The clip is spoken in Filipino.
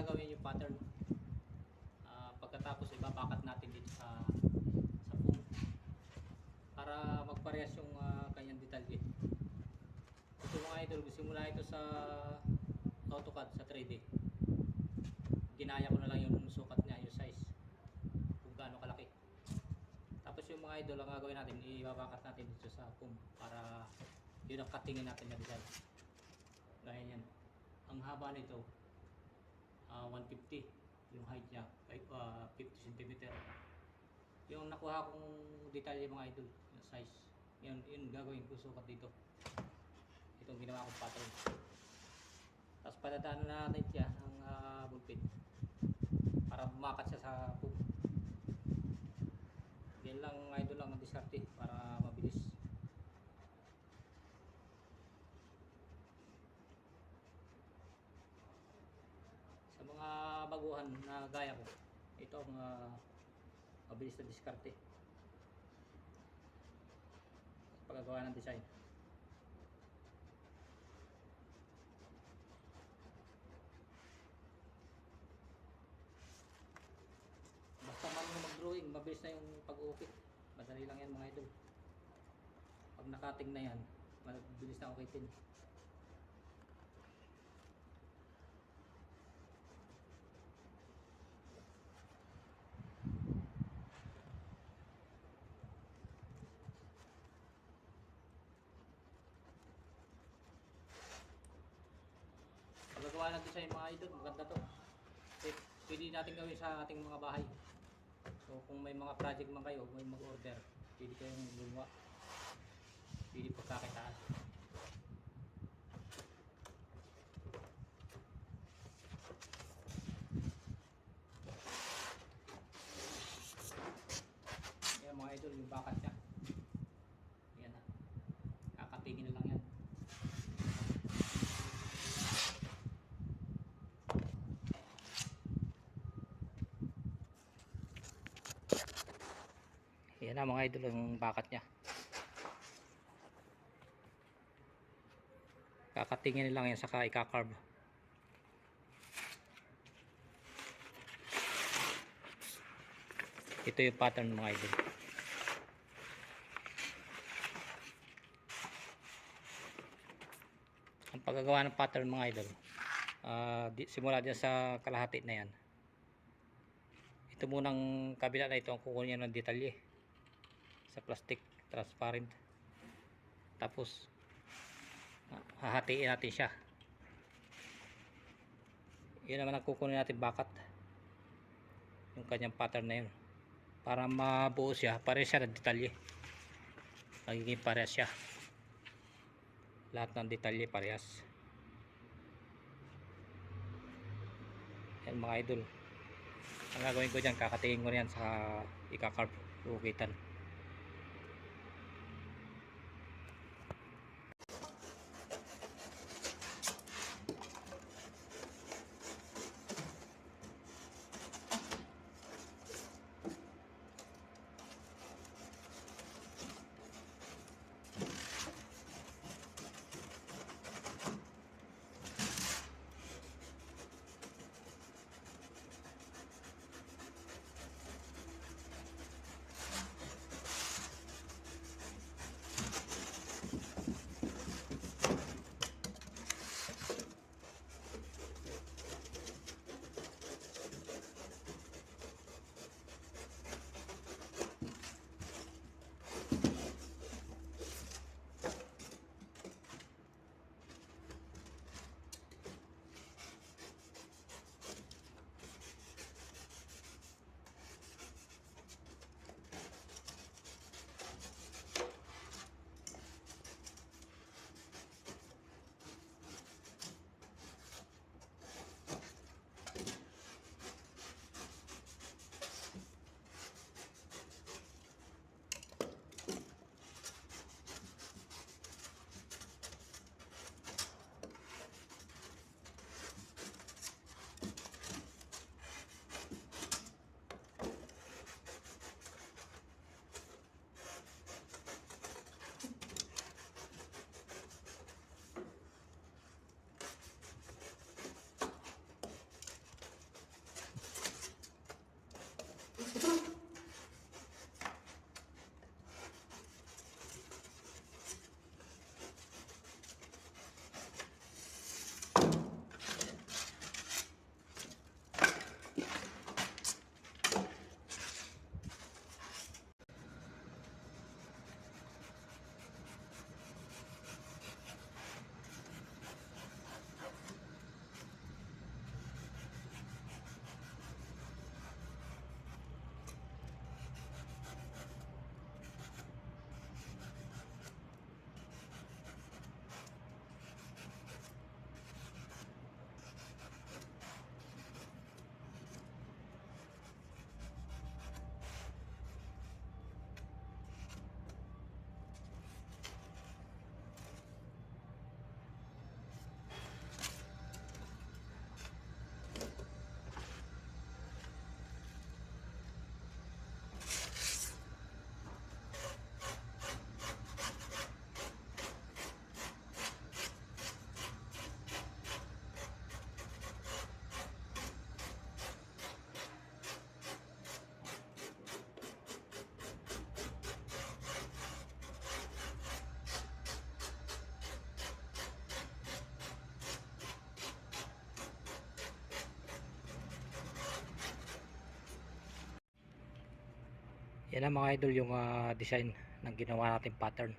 gagawin yung pattern. Ah, pagkatapos ibabakat natin dito sa sa foam para magparehas yung ah, kanyang detalye. Ito mga idol, simula ito sa AutoCAD sa 3D. Ginaya ko na lang yung sukat niya, yung size. Kung gaano kalaki. Tapos yung mga idol, ang gagawin natin, ibabakat natin dito sa foam para yun ang cuttingin natin na design. Gaya yan. Ang haba nito, ah, 150 yung height niya, ah, 50 cm. Yung nakuha kong detalye mga idol, yung size, yun, yun gagawin ko sukat dito. Itong ginawa kong pattern. Tapos padadaan na natin siya ng uh, bullpen para bumakat siya sa poop. Yan lang idol lang ang diskarte para mabilis. Sa mga baguhan na gaya ko, ito ang ah, mabilis na diskarte. Pagkagawa ng design. Basta marunong mag-drawing, mabilis na yung pag-uukit. Madali lang yan mga idol. Pag nakating na yan, mabilis na ukitin. Ng design mga idol, maganda to. Eh, pwede natin gawin sa ating mga bahay. So kung may mga project man kayo, may mag-order, pwede kayong gumawa. Pwede pagkakitaan. Yan mga idol, yung bakat niya. Yan na. Kakatingin na lang yan. Yan na mga idol ang bakat niya. Kakatingin lang yan saka ikakarb. Ito yung pattern mga idol. Ang paggagawa ng pattern mga idol. ah, di, simula dyan sa kalahati na yan. Ito munang kabila na ito ang kukunin ng detalye sa plastic transparent. Tapos ah, hahatiin natin siya. Yun naman ang kukunin natin bakat. Yung kanyang pattern na yun. Para mabuo siya pare siya ng detalye. Magiging parehas siya. Lahat ng detalye parehas. Yan mga idol. Ang gagawin ko dyan kakatingin ko yan sa ikakarb ukitan Yan ang mga idol yung ah, design ng ginawa nating pattern.